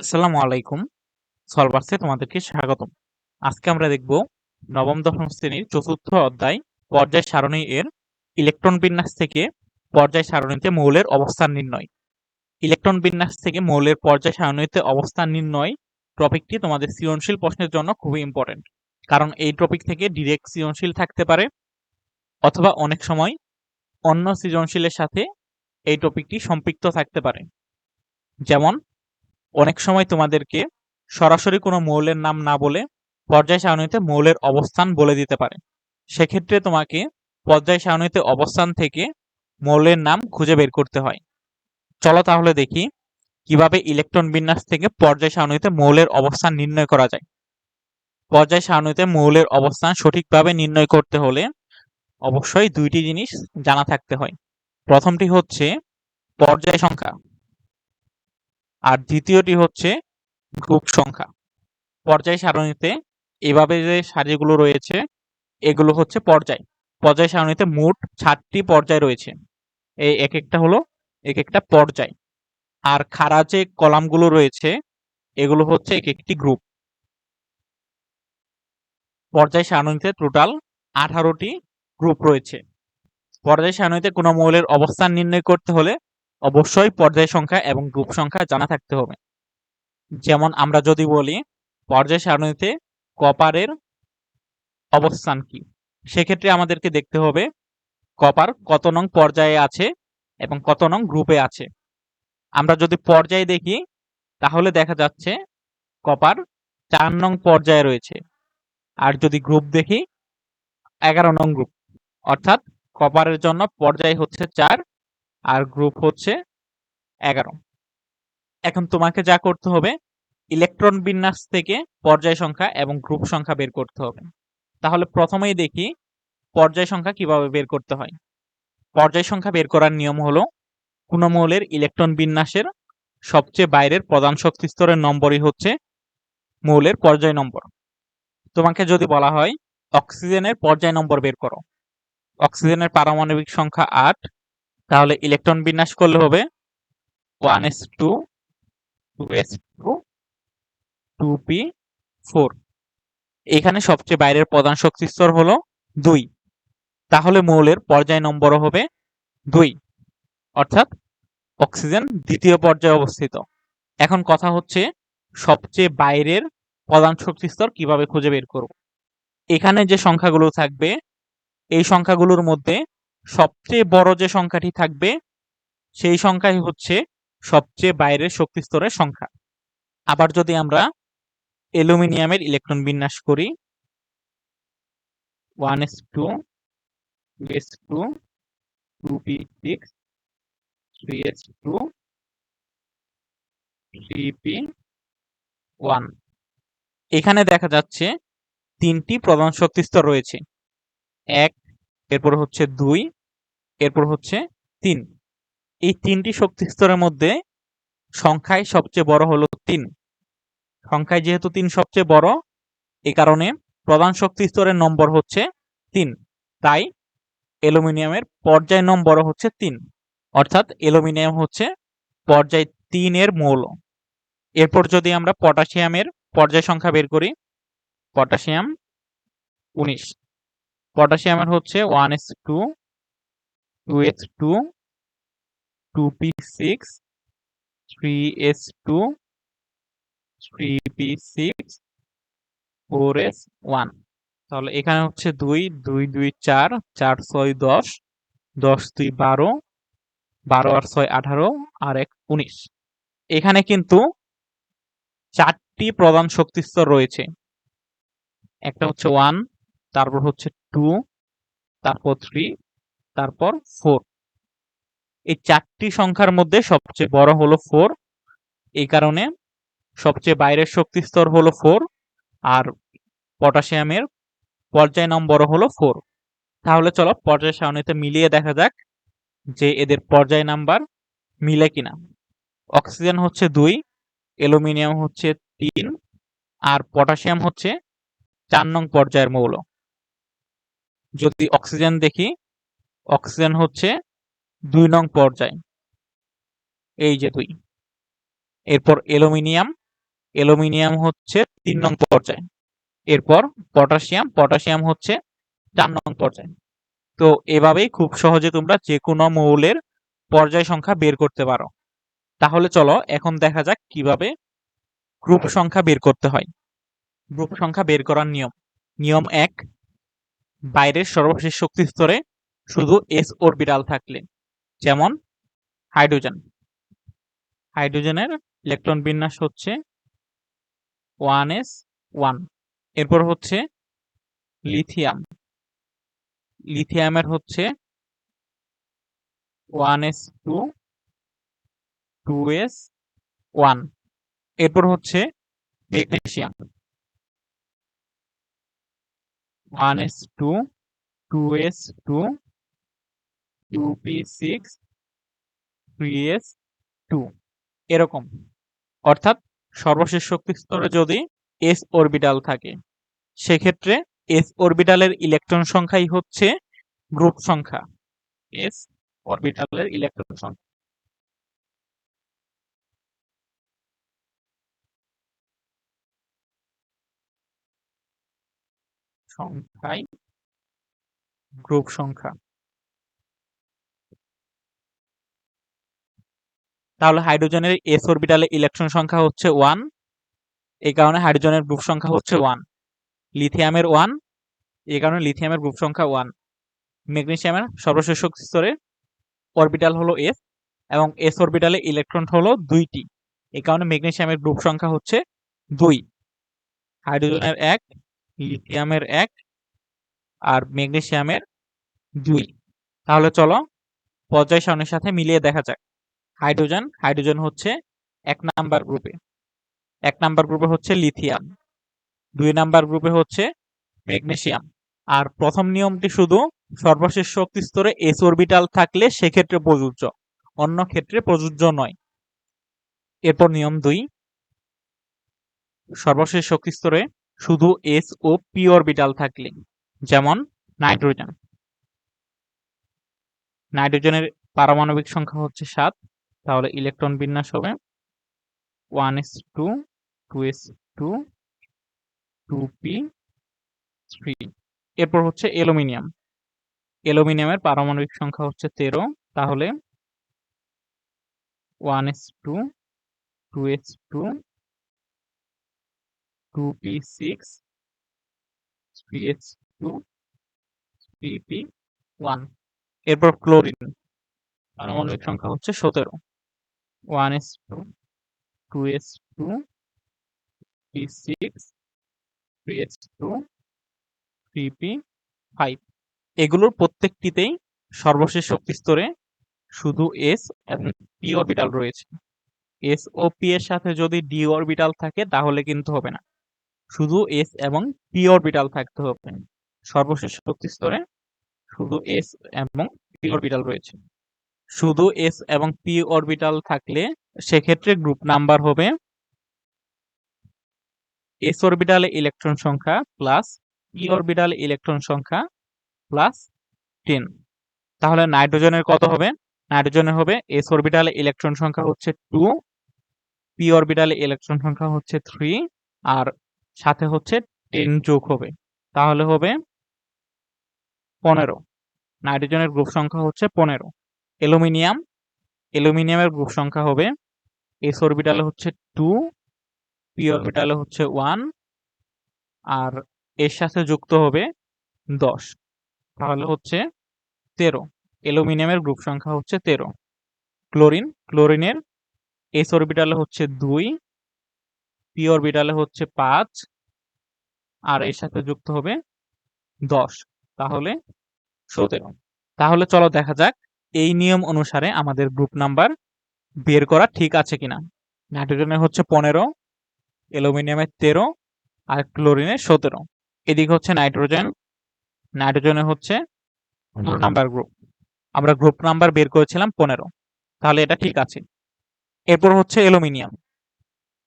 আসসালামু আলাইকুম। সলভার্সে তোমাদেরকে স্বাগতম। আজকে আমরা দেখব নবম, দশম শ্রেণির চতুর্থ অধ্যায় পর্যায় সারণী এর ইলেকট্রন বিন্যাস থেকে পর্যায় সারণীতে মৌলের অবস্থান নির্ণয়। ইলেকট্রন বিন্যাস থেকে মৌলের পর্যায় সারণীতে অবস্থান নির্ণয় টপিকটি তোমাদের সৃজনশীল প্রশ্নের জন্য খুবই ইম্পর্টেন্ট কারণ এই টপিক থেকে ডিরেক্ট সৃজনশীল থাকতে পারে অথবা অনেক সময় অন্য সৃজনশীলের সাথে এই টপিকটি সম্পৃক্ত থাকতে পারে। যেমন অনেক সময় তোমাদেরকে সরাসরি কোনো মৌলের নাম না বলে পর্যায় সারণীতে মৌলের অবস্থান বলে দিতে পারে। সেক্ষেত্রে তোমাকে পর্যায় সারণীতে অবস্থান থেকে মৌলের নাম খুঁজে বের করতে হয়। চলো তাহলে দেখি কীভাবে ইলেকট্রন বিন্যাস থেকে পর্যায় সারণীতে মৌলের অবস্থান নির্ণয় করা যায়। পর্যায় সারণীতে মৌলের অবস্থান সঠিকভাবে নির্ণয় করতে হলে অবশ্যই দুইটি জিনিস জানা থাকতে হয়। প্রথমটি হচ্ছে পর্যায় সংখ্যা। আর দ্বিতীয়টি হচ্ছে গ্রুপ সংখ্যা। পর্যায় সারণীতে এভাবে যে সারিগুলো রয়েছে, এগুলো হচ্ছে পর্যায়। পর্যায় সারণীতে মোট ষাটটি পর্যায় রয়েছে। এই এক একটা হলো এক একটা পর্যায়। আর খাড়া যে কলামগুলো রয়েছে, এগুলো হচ্ছে এক একটি গ্রুপ। পর্যায় সারণীতে টোটাল আঠারোটি গ্রুপ রয়েছে। পর্যায় সারণীতে কোনো মৌলের অবস্থান নির্ণয় করতে হলে অবশ্যই পর্যায় সংখ্যা এবং গ্রুপ সংখ্যা জানা থাকতে হবে। যেমন আমরা যদি বলি, পর্যায় সারণীতে কপারের অবস্থান কি? সেক্ষেত্রে আমাদেরকে দেখতে হবে, কপার কত নং পর্যায়ে আছে এবং কত নং গ্রুপে আছে। আমরা যদি পর্যায়ে দেখি, তাহলে দেখা যাচ্ছে কপার চার নং পর্যায়ে রয়েছে। আর যদি গ্রুপ দেখি, এগারো নং গ্রুপ। অর্থাৎ কপারের জন্য পর্যায় হচ্ছে চার আর গ্রুপ হচ্ছে এগারো। এখন তোমাকে যা করতে হবে ইলেকট্রন বিন্যাস থেকে পর্যায় সংখ্যা এবং গ্রুপ সংখ্যা বের করতে হবে। তাহলে প্রথমেই দেখি পর্যায় সংখ্যা কীভাবে বের করতে হয়। পর্যায় সংখ্যা বের করার নিয়ম হলো কোনো মৌলের ইলেকট্রন বিন্যাসের সবচেয়ে বাইরের প্রধান শক্তি স্তরের নম্বরই হচ্ছে মৌলের পর্যায় নম্বর। তোমাকে যদি বলা হয়, অক্সিজেনের পর্যায় নম্বর বের করো। অক্সিজেনের পারমাণবিক সংখ্যা আট তাহলে ইলেকট্রন বিন্যাস করলে হবে one s two two s two two p four. এখানে সবচেয়ে বাইরের প্রধান শক্তি স্তর হলো দুই। তাহলে মৌলের পর্যায় নম্বরও হবে দুই, অর্থাৎ অক্সিজেন দ্বিতীয় পর্যায়ে অবস্থিত। এখন কথা হচ্ছে সবচেয়ে বাইরের প্রধান শক্তি স্তর কীভাবে খুঁজে বের করব? এখানে যে সংখ্যাগুলো থাকবে, এই সংখ্যাগুলোর মধ্যে সবচেয়ে বড় যে সংখ্যাটি থাকবে, সেই সংখ্যাই হচ্ছে সবচেয়ে বাইরের শক্তি স্তরের সংখ্যা। আবার যদি আমরা অ্যালুমিনিয়ামের ইলেকট্রন বিন্যাস করি, one s two s two two p six, three s two, three p one. এখানে দেখা যাচ্ছে তিনটি প্রধান শক্তি স্তর রয়েছে। এক এরপর হচ্ছে দুই, এরপর হচ্ছে তিন। এই তিনটি শক্তি স্তরের মধ্যে সংখ্যায় সবচেয়ে বড় হলো তিন। সংখ্যায় যেহেতু তিন সবচেয়ে বড়, এ কারণে প্রধান শক্তি স্তরের নম্বর হচ্ছে তিন। তাই অ্যালুমিনিয়ামের পর্যায় নম্বর হচ্ছে তিন। অর্থাৎ অ্যালুমিনিয়াম হচ্ছে পর্যায় তিনের মৌল। এরপর যদি আমরা পটাশিয়ামের পর্যায় সংখ্যা বের করি, পটাশিয়াম উনিশ। পটাশিয়ামের হচ্ছে one s two two s two two p six three s two three p six four s one তাহলে এখানে হচ্ছে দুই দুই দুই, চার চার, ছয়, দশ দশ, দুই, বারো বারো আর ছয়, আঠারো, আর এক, উনিশ। এখানে কিন্তু চারটি প্রধান শক্তিস্তর রয়েছে। একটা হচ্ছে ওয়ান তারপর হচ্ছে টু তারপর থ্রি তারপর ফোর এই চারটি সংখ্যার মধ্যে সবচেয়ে বড় হলো ফোর এই কারণে সবচেয়ে বাইরের শক্তি স্তর হলো ফোর আর পটাশিয়ামের পর্যায় নম্বর হলো ফোর তাহলে চলো পর্যায় সারণীতে মিলিয়ে দেখা যাক যে এদের পর্যায় নাম্বার মিলে কিনা। অক্সিজেন হচ্ছে দুই, অ্যালুমিনিয়াম হচ্ছে তিন, আর পটাশিয়াম হচ্ছে চার নং পর্যায়ের মৌল। যদি অক্সিজেন দেখি, অক্সিজেন হচ্ছে দুই নং পর্যায়। এই যে দুই। এরপর অ্যালুমিনিয়াম অ্যালুমিনিয়াম হচ্ছে তিন নং পর্যায়ে। এরপর পটাশিয়াম পটাশিয়াম হচ্ছে চার নং পর্যায়ে। তো এভাবেই খুব সহজে তোমরা যে কোনো মৌলের পর্যায় সংখ্যা বের করতে পারো। তাহলে চলো এখন দেখা যাক কীভাবে গ্রুপ সংখ্যা বের করতে হয়। গ্রুপ সংখ্যা বের করার নিয়ম। নিয়ম এক বাইরের সর্বশেষ শক্তি স্তরে শুধু এস অরবিটাল থাকলে, যেমন হাইড্রোজেন হাইড্রোজেনের ইলেকট্রন বিন্যাস হচ্ছে ওয়ান এস ওয়ান এরপর হচ্ছে লিথিয়াম লিথিয়ামের হচ্ছে one s two two s one এরপর হচ্ছে magnesium one s two two s two two p six three two এরকম। অর্থাৎ সর্বশেষ শক্তি স্তরে যদি এস অরবিটাল থাকে, সেক্ষেত্রে এস অরবিটালের ইলেকট্রন সংখ্যাই হচ্ছে গ্রুপ সংখ্যা। এস অরবিটালের ইলেকট্রন সংখ্যা। সংখ্যাই গ্রুপ সংখ্যা। তাহলে হাইড্রোজেনের এস অরবিটালে ইলেকট্রন সংখ্যা হচ্ছে ওয়ান এই কারণে হাইড্রোজেনের গ্রুপ সংখ্যা হচ্ছে ওয়ান লিথিয়ামের ওয়ান এই কারণে লিথিয়ামের গ্রুপ সংখ্যা ওয়ান ম্যাগনেসিয়ামের সর্বশেষ শক্তি স্তরে অরবিটাল হলো এস এবং এস অরবিটালে ইলেকট্রন হলো দুইটি। এই কারণে ম্যাগনেসিয়ামের গ্রুপ সংখ্যা হচ্ছে দুই। হাইড্রোজেনের এক লিথিয়ামের এক আর ম্যাগনেসিয়ামের দুই। তাহলে চলো পর্যায় সারণীর সাথে মিলিয়ে দেখা যাক। হাইড্রোজেন হাইড্রোজেন হচ্ছে এক নাম্বার গ্রুপে। এক নাম্বার গ্রুপে হচ্ছে লিথিয়াম দুই নাম্বার গ্রুপে হচ্ছে ম্যাগনেসিয়াম। আর প্রথম নিয়মটি শুধু সর্বশেষ শক্তি স্তরে এস অরবিটাল থাকলে সেক্ষেত্রে প্রযোজ্য অন্য ক্ষেত্রে প্রযোজ্য নয়। এরপর নিয়ম দুই সর্বশেষ শক্তি স্তরে শুধু এস ও পি অরবিটাল থাকলে, যেমন নাইট্রোজেন নাইট্রোজেনের পারমাণবিক সংখ্যা হচ্ছে সাত, তাহলে ইলেকট্রন বিন্যাস হবে one s two two s two two p three এরপর হচ্ছে অ্যালুমিনিয়াম অ্যালুমিনিয়ামের পারমাণবিক সংখ্যা হচ্ছে তেরো, তাহলে one s two two s two two p six three s two three p one এরপর ক্লোরিন পারমাণবিক সংখ্যা হচ্ছে সতেরো one s two two s two p six three s two three p five এগুলোর প্রত্যেকটিতেই সর্বশেষ শক্তি স্তরে শুধু এস এবং পি অরবিটাল রয়েছে এস ও পি এর সাথে যদি ডি অরবিটাল থাকে তাহলে কিন্তু হবে না শুধু এস এবং পি অরবিটাল থাকতে হবে। সর্বশেষ শক্তি স্তরে শুধু এস এবং পি অরবিটাল রয়েছে। শুধু এস এবং পি অরবিটাল থাকলে সেক্ষেত্রে গ্রুপ নাম্বার হবে এস অরবিটালে ইলেকট্রন সংখ্যা প্লাস পি অরবিটালে ইলেকট্রন সংখ্যা প্লাস টেন তাহলে নাইট্রোজেনের কত হবে? নাইট্রোজেনের হবে এস অরবিটালে ইলেকট্রন সংখ্যা হচ্ছে টু পি অরবিটালে ইলেকট্রন সংখ্যা হচ্ছে থ্রি আর সাথে হচ্ছে টেন যোগ হবে। তাহলে হবে পনেরো। নাইট্রোজেনের গ্রুপ সংখ্যা হচ্ছে পনেরো। অ্যালুমিনিয়াম। অ্যালুমিনিয়ামের গ্রুপ সংখ্যা হবে এস অরবিটালে হচ্ছে টু পি অরবিটালে হচ্ছে ওয়ান আর এর সাথে যুক্ত হবে দশ। তাহলে হচ্ছে তেরো। অ্যালুমিনিয়ামের গ্রুপ সংখ্যা হচ্ছে তেরো। ক্লোরিন। ক্লোরিনের এস অরবিটালে হচ্ছে দুই পি অরবিটালে হচ্ছে পাঁচ আর এর সাথে যুক্ত হবে দশ। তাহলে সতেরো তাহলে চলো দেখা যাক এই নিয়ম অনুসারে আমাদের গ্রুপ নাম্বার বের করা ঠিক আছে কিনা। নাইট্রোজেনের হচ্ছে পনেরো অ্যালুমিনিয়ামের তেরো আর ক্লোরিনের সতেরো। এদিকে হচ্ছে নাইট্রোজেন নাইট্রোজেনের হচ্ছে নাম্বার গ্রুপ আমরা গ্রুপ নাম্বার বের করেছিলাম পনেরো। তাহলে এটা ঠিক আছে। এরপর হচ্ছে অ্যালুমিনিয়াম।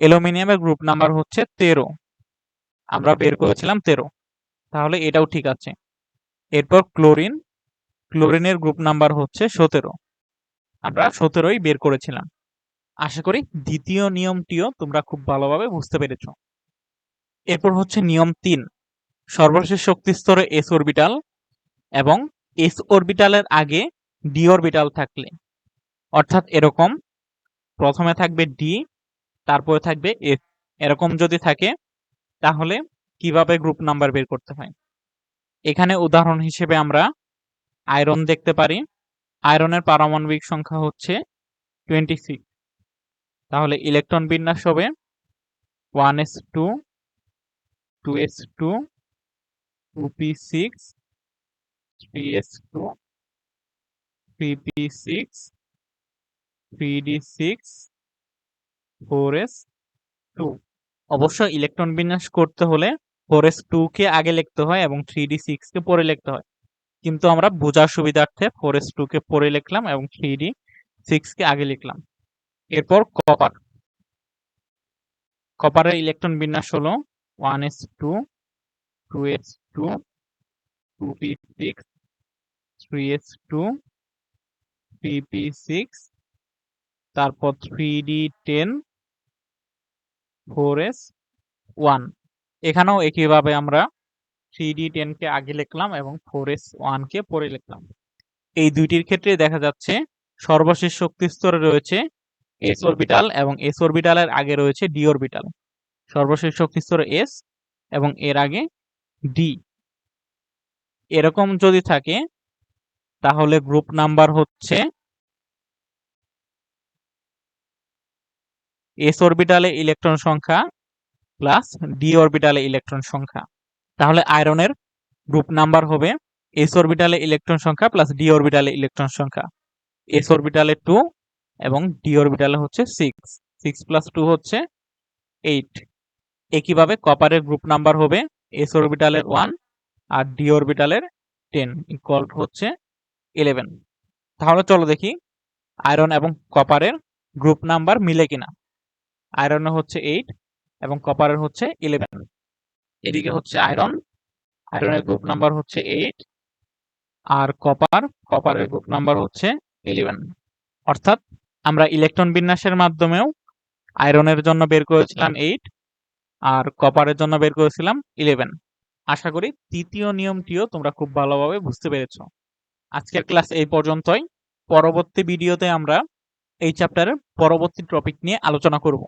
অ্যালুমিনিয়ামের গ্রুপ নাম্বার হচ্ছে তেরো। আমরা বের করেছিলাম তেরো। তাহলে এটাও ঠিক আছে। এরপর ক্লোরিন ক্লোরিনের গ্রুপ নাম্বার হচ্ছে সতেরো। আমরা সতেরোই বের করেছিলাম। আশা করি দ্বিতীয় নিয়মটিও তোমরা খুব ভালোভাবে বুঝতে পেরেছ। এরপর হচ্ছে নিয়ম তিন। সর্বশেষ শক্তি স্তরে এস অরবিটাল এবং এস অরবিটালের আগে ডি অরবিটাল থাকলে। অর্থাৎ এরকম প্রথমে থাকবে ডি তারপরে থাকবে এস এরকম যদি থাকে তাহলে কীভাবে গ্রুপ নাম্বার বের করতে হয়? এখানে উদাহরণ হিসেবে আমরা আয়রন দেখতে পারি। আয়রনের পারমাণবিক সংখ্যা হচ্ছে টোয়েন্টি সিক্স তাহলে ইলেকট্রন বিন্যাস হবে one s two two s two two p six three s two three p six three d six four s two অবশ্য ইলেকট্রন বিন্যাস করতে হলে ফোর এস টু কে আগে লিখতে হয় এবং থ্রি ডি সিক্স কে পরে লিখতে হয়। কিন্তু আমরা বোঝার সুবিধার্থে ফোর এস টু কে পরে লিখলাম এবং থ্রি ডি সিক্স কে আগে লিখলাম। এরপর কপার। কপারের ইলেকট্রন বিন্যাস হলো one s two two s two two p six, three s two, three p six, তারপর three d ten four s one. এখানেও একইভাবে আমরা থ্রি ডি টেনকে আগে লিখলাম এবং ফোর এস ওয়ানকে পরে লিখলাম। এই দুইটির ক্ষেত্রে দেখা যাচ্ছে সর্বশেষ শক্তি স্তরে রয়েছে এস অরবিটাল এবং এস অরবিটালের আগে রয়েছে ডি অরবিটাল সর্বশেষ শক্তি স্তরে এস এবং এর আগে ডি এরকম যদি থাকে তাহলে গ্রুপ নাম্বার হচ্ছে এস অরবিটালে ইলেকট্রন সংখ্যা প্লাস ডি অরবিটালে ইলেকট্রন সংখ্যা। তাহলে আয়রনের গ্রুপ নাম্বার হবে এস অরবিটালে ইলেকট্রন সংখ্যা প্লাস ডি অরবিটালে ইলেকট্রন সংখ্যা। এস অরবিটালে টু এবং ডি অরবিটালে হচ্ছে সিক্স সিক্স প্লাস টু হচ্ছে এইট একইভাবে কপারের গ্রুপ নাম্বার হবে এস অরবিটালের ওয়ান আর ডি অরবিটালের টেন ইকুয়াল হচ্ছে ইলেভেন তাহলে চলো দেখি আয়রন এবং কপারের গ্রুপ নাম্বার মিলে কিনা। আয়রনের হচ্ছে এইট এবং কপারের হচ্ছে ইলেভেন এদিকে হচ্ছে আয়রন আয়রনের গ্রুপ নাম্বার হচ্ছে এইট আর কপার কপারের গ্রুপ নাম্বার হচ্ছে ইলেভেন অর্থাৎ আমরা ইলেকট্রন বিন্যাসের মাধ্যমেও আয়রনের জন্য বের করেছিলাম এইট আর কপারের জন্য বের করেছিলাম ইলেভেন আশা করি তৃতীয় নিয়মটিও তোমরা খুব ভালোভাবে বুঝতে পেরেছ। আজকের ক্লাস এই পর্যন্তই। পরবর্তী ভিডিওতে আমরা এই চ্যাপ্টারের পরবর্তী টপিক নিয়ে আলোচনা করব।